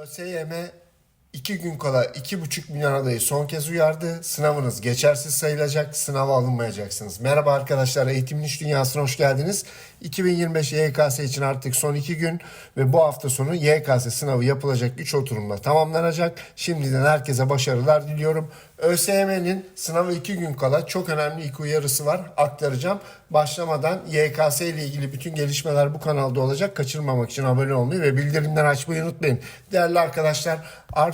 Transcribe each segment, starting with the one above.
ÖSYM iki gün kala iki buçuk milyon adayı son kez uyardı. Sınavınız geçersiz sayılacak, sınava alınmayacaksınız. Merhaba arkadaşlar, Eğitimin İş Dünyası'na hoş geldiniz. 2025 YKS için artık son iki gün ve bu hafta sonu YKS sınavı yapılacak 3 oturumla tamamlanacak. Şimdiden herkese başarılar diliyorum. ÖSYM'nin sınavı iki gün kala çok önemli ilk uyarısı var. Aktaracağım. Başlamadan YKS ile ilgili bütün gelişmeler bu kanalda olacak. Kaçırmamak için abone olmayı ve bildirimleri açmayı unutmayın. Değerli arkadaşlar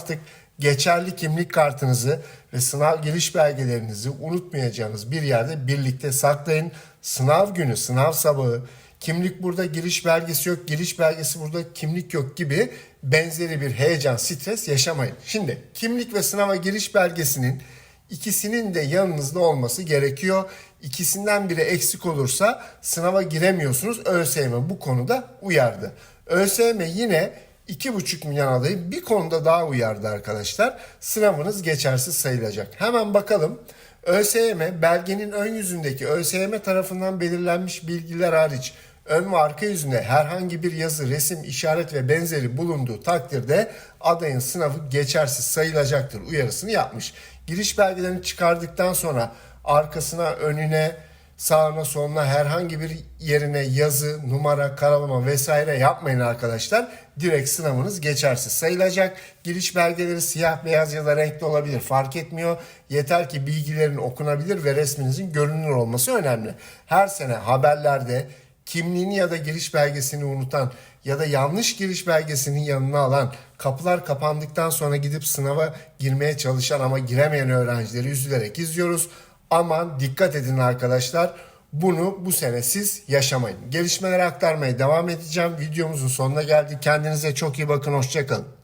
artık geçerli kimlik kartınızı ve sınav giriş belgelerinizi unutmayacağınız bir yerde birlikte saklayın. Sınav günü, sınav sabahı kimlik burada giriş belgesi yok, giriş belgesi burada kimlik yok gibi benzeri bir heyecan, stres yaşamayın. Şimdi kimlik ve sınava giriş belgesinin ikisinin de yanınızda olması gerekiyor. İkisinden biri eksik olursa sınava giremiyorsunuz. ÖSYM bu konuda uyardı. ÖSYM yine 2,5 milyon adayı bir konuda daha uyardı arkadaşlar. Sınavınız geçersiz sayılacak. Hemen bakalım. ÖSYM belgenin ön yüzündeki ÖSYM tarafından belirlenmiş bilgiler hariç ön ve arka yüzünde herhangi bir yazı, resim, işaret ve benzeri bulunduğu takdirde adayın sınavı geçersiz sayılacaktır uyarısını yapmış. Giriş belgelerini çıkardıktan sonra arkasına, önüne, sağına soluna herhangi bir yerine yazı, numara, karalama vesaire yapmayın arkadaşlar. Direkt sınavınız geçersiz sayılacak. Giriş belgeleri siyah beyaz ya da renkli olabilir fark etmiyor. Yeter ki bilgilerin okunabilir ve resminizin görünür olması önemli. Her sene haberlerde kimliğini ya da giriş belgesini unutan ya da yanlış giriş belgesinin yanına alan, kapılar kapandıktan sonra gidip sınava girmeye çalışan ama giremeyen öğrencileri üzülerek izliyoruz. Aman dikkat edin arkadaşlar. Bunu bu sene siz yaşamayın. Gelişmeleri aktarmaya devam edeceğim. Videomuzun sonuna geldik. Kendinize çok iyi bakın. Hoşçakalın.